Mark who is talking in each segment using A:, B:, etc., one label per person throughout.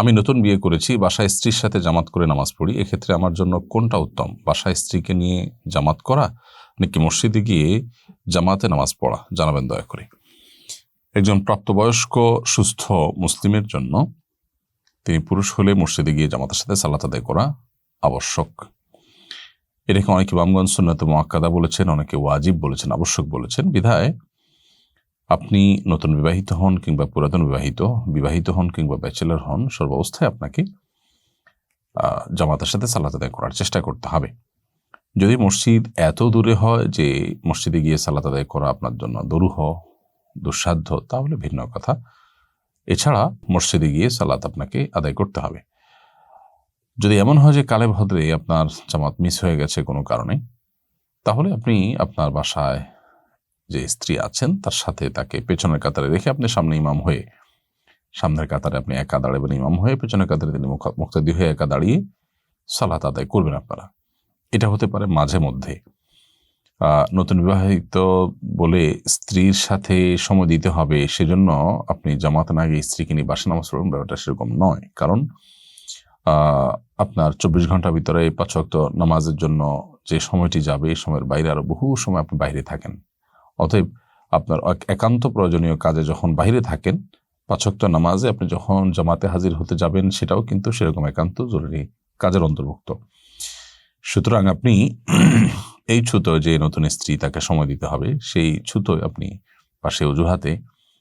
A: আমি নতুন বিয়ে করেছি, বাসায় স্ত্রীর সাথে জামাত করে নামাজ পড়ি, এক্ষেত্রে আমার জন্য কোনটা উত্তম? বাসায় স্ত্রীকে নিয়ে জামাত করা নাকি মসজিদে গিয়ে জামাতে নামাজ পড়া? জানাবেন দয়া করে। একজন প্রাপ্তবয়স্ক, সুস্থ মুসলিমের জন্য তিনি পুরুষ হলে মসজিদে গিয়ে জামাতের সাথে সালাত আদায় করা আবশ্যক। এটাকে অনেকে বামগঞ্জ সুন্নত মোয়াক্কাদা বলেছেন, অনেকে ওয়াজিব বলেছেন, আবশ্যক বলেছেন। বিধায় আপনি নতুন বিবাহিত হন কিংবা পুরাতন বিবাহিত বিবাহিত হন কিংবা ব্যাচেলর হন, সর্বাবস্থায় আপনাকে জামাতের সাথে সালাত আদায় করার চেষ্টা করতে হবে। যদি মসজিদ এত দূরে হয় যে মসজিদে গিয়ে সালাত আদায় করা আপনার জন্য দরুহ, দুঃসাধ্য, তাহলে ভিন্ন কথা। এছাড়া মসজিদে গিয়ে সালাত আপনাকে আদায় করতে হবে। যদি এমন হয় যে কালে ভদ্রে আপনার জামাত মিস হয়ে গেছে কোনো কারণে, তাহলে আপনি আপনার বাসায় যে স্ত্রী আছেন, তার সাথে তাকে পেছনের কাতারে রেখে আপনি সামনে ইমাম হয়ে, সামনের কাতারে আপনি একা দাঁড়াবেন ইমাম হয়ে, পেছনের কাতারে তিনি মুক্তাদি হয়ে একা দাঁড়িয়ে সালাত আদায় করবেন আপনারা। এটা হতে পারে মাঝে মধ্যে। নতুন বিবাহিত বলে স্ত্রীর সাথে সময় দিতে হবে, সেজন্য আপনি জামাত না গিয়ে স্ত্রীকে নিয়ে বাসা নামাজ পড়বেন ব্যাপারটা সেরকম নয়। কারণ আপনার চব্বিশ ঘণ্টার ভিতরে পাঁচ ওয়াক্ত নামাজের জন্য যে সময়টি যাবে, এই সময়ের বাইরে আরও বহু সময় আপনি বাইরে থাকেন। অতএব আপনার এক- একান্ত প্রয়োজনীয় কাজে যখন বাইরে থাকেন পাঁচক্ত নামাজে আপনি যখন জামাতে হাজির হতে যাবেন, সেটাও কিন্তু সেরকম একান্ত জরুরি কাজের অন্তর্ভুক্ত। সুতরাং আপনি এই ছুতো যে নতুন স্ত্রী তাকে সময় দিতে হবে, সেই ছুতোয় আপনি পাশে অজুহাতে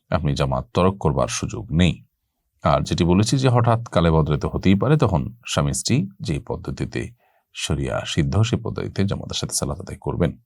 A: আপনি জামাত তরক করবার সুযোগ নেই। আর যেটি বলেছি যে হঠাৎ কালে বদলাতে হতেই পারে, তখন স্বামী স্ত্রী যে পদ্ধতিতে সরিয়া সিদ্ধ সেই পদ্ধতিতে জামাতের সাথে সালাত করবেন।